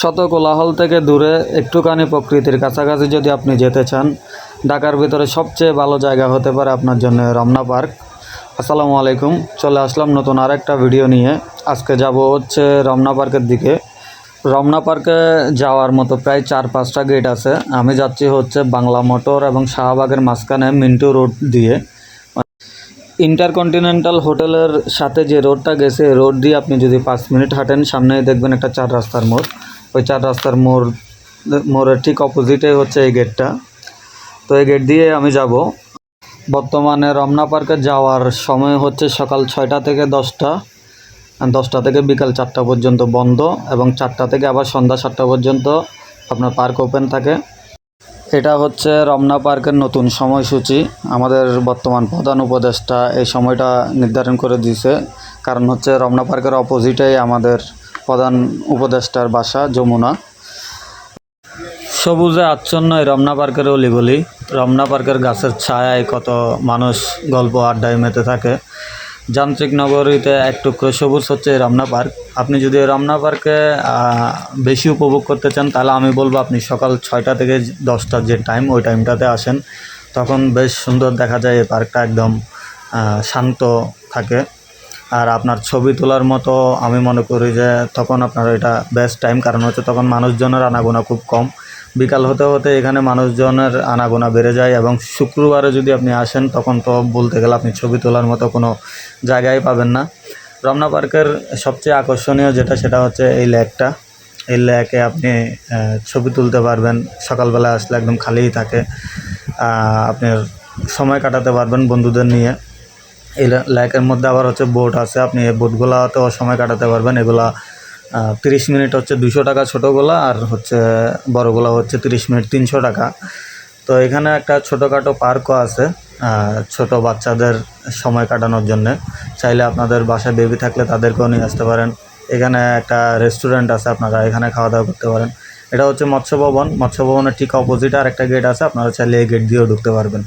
শত কোলাহল থেকে দূরে একটুখানি প্রকৃতির কাছাকাছি যদি আপনি যেতে চান, ঢাকার ভিতরে সবচেয়ে ভালো জায়গা হতে পারে আপনার জন্য রমনা পার্ক। আসসালামু আলাইকুম, চলে আসলাম নতুন আরেকটা ভিডিও নিয়ে। আজকে যাব হচ্ছে রমনা পার্কের দিকে। রমনা পার্কে যাওয়ার মতো প্রায় চার পাঁচটা গেট আছে। আমি যাচ্ছি হচ্ছে বাংলা মোটর এবং শাহবাগের মাঝখানে মিন্টু রোড দিয়ে। ইন্টারকন্টিনেন্টাল হোটেলের সাথে যে রোডটা গেছে রোড দিয়ে আপনি যদি পাঁচ মিনিট হাঁটেন, সামনেই দেখবেন একটা চার রাস্তার মোড়। ওই চার রাস্তার মোড়, মোড়ের ঠিক অপোজিটে হচ্ছে এই গেটটা তো এই গেট দিয়ে আমি যাব। বর্তমানে রমনা পার্কে যাওয়ার সময় হচ্ছে সকাল ছয়টা থেকে দশটা দশটা থেকে বিকাল চারটা পর্যন্ত বন্ধ, এবং চারটা থেকে আবার সন্ধ্যা সাতটা পর্যন্ত আপনার পার্ক ওপেন থাকে। এটা হচ্ছে রমনা পার্কের নতুন সময়সূচি। আমাদের বর্তমান প্রধান উপদেষ্টা এই সময়টা নির্ধারণ করে দিয়েছে। কারণ হচ্ছে রমনা পার্কের অপোজিটেই আমাদের প্রধান উপদেষ্টার বাসা, যমুনা। সবুজে আচ্ছন্ন এই রমনা পার্কের অলিগলি। রমনা পার্কের গাছের ছায়ায় কত মানুষ গল্প আড্ডায় মেতে থাকে। যান্ত্রিক নগরীতে এক টুকরো সবুজ হচ্ছে এই রমনা পার্ক। আপনি যদি রমনা পার্কে বেশি উপভোগ করতে চান, তাহলে আমি বলব আপনি সকাল ছয়টা থেকে দশটার যে টাইম, ওই টাইমটাতে আসেন। তখন বেশ সুন্দর দেখা যায় এই পার্কটা একদম শান্ত থাকে। আর আপনার ছবি তোলার মতো আমি মনে করি যে তখন আপনার এটা বেস্ট টাইম কারণ হচ্ছে তখন মানুষজনের আনাগোনা খুব কম। বিকাল হতে হতে এখানে মানুষজনের আনাগোনা বেড়ে যায় এবং শুক্রবারে যদি আপনি আসেন, তখন তো বলতে গেলে আপনি ছবি তোলার মতো কোনো জায়গায় পাবেন না। রমনা পার্কের সবচেয়ে আকর্ষণীয় যেটা, সেটা হচ্ছে এই লেকটা। এই লেকে আপনি ছবি তুলতে পারবেন, সকালবেলা আসলে একদম খালিই থাকে। আপনার সময় কাটাতে পারবেন বন্ধুদের নিয়ে। এই লেকের মধ্যে আবার হচ্ছে বোট আছে। আপনি এই বোটগুলাতেও সময় কাটাতে পারবেন। এগুলা তিরিশ মিনিট হচ্ছে দুশো টাকা ছোটোগুলা আর হচ্ছে বড়গুলা হচ্ছে তিরিশ মিনিট তিনশো টাকা। তো এখানে একটা ছোটোখাটো পার্কও আছে ছোট বাচ্চাদের সময় কাটানোর জন্যে। চাইলে আপনাদের বাসায় বেবি থাকলে তাদেরকেও নিয়ে আসতে পারেন। এখানে একটা রেস্টুরেন্ট আছে, আপনারা এখানে খাওয়া দাওয়া করতে পারেন। এটা হচ্ছে মৎস্য ভবন। মৎস্য ভবনের ঠিক অপোজিটে আর একটা গেট আছে, আপনারা চাইলে এই গেট দিয়েও ঢুকতে পারবেন।